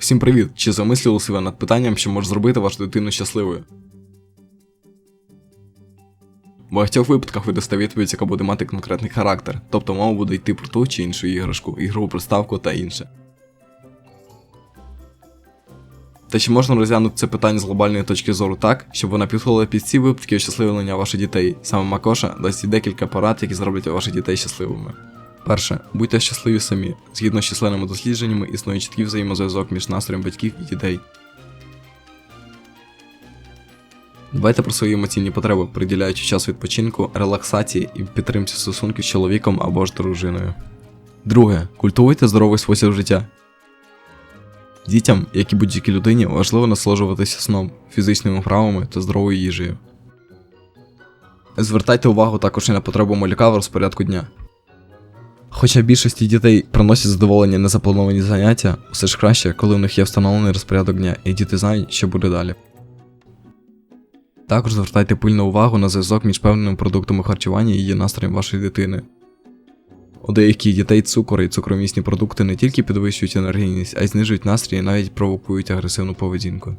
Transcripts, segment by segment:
Всім привіт! Чи замислювалися ви над питанням, що може зробити вашу дитину щасливою? В багатьох випадках ви дасте відповідь, яка буде мати конкретний характер, тобто мова буде йти про ту чи іншу іграшку, ігрову приставку та інше. Та чи можна розглянути це питання з глобальної точки зору так, щоб вона підходила під ці випадки ощасливлення ваших дітей? Саме Макоша дасть і декілька порад, які зроблять ваших дітей щасливими. Перше, будьте щасливі самі. Згідно з численними дослідженнями, існує чіткий взаємозв'язок між настроєм батьків і дітей. Дбайте про свої емоційні потреби, приділяючи час відпочинку, релаксації і підтримці стосунків з чоловіком або ж дружиною. Друге, культивуйте здоровий спосіб життя. Дітям, як і будь-якій людині, важливо насолоджуватися сном, фізичними вправами та здоровою їжею. Звертайте увагу також і на потребу малюка в розпорядку дня. Хоча більшості дітей приносять задоволення незаплановані заняття, все ж краще, коли в них є встановлений розпорядок дня, і діти знають, що буде далі. Також звертайте пильну увагу на зв'язок між певними продуктами харчування і її настроєм вашої дитини. У деяких дітей цукор і цукромісні продукти не тільки підвищують енергійність, а й знижують настрій і навіть провокують агресивну поведінку.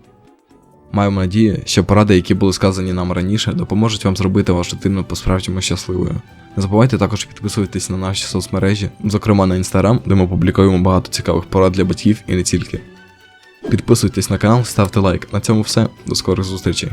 Маємо надію, що поради, які були сказані нам раніше, допоможуть вам зробити вашу дитину по-справжньому щасливою. Не забувайте також підписуватись на наші соцмережі, зокрема на інстаграм, де ми публікуємо багато цікавих порад для батьків і не тільки. Підписуйтесь на канал, ставте лайк. На цьому все. До скорих зустрічей.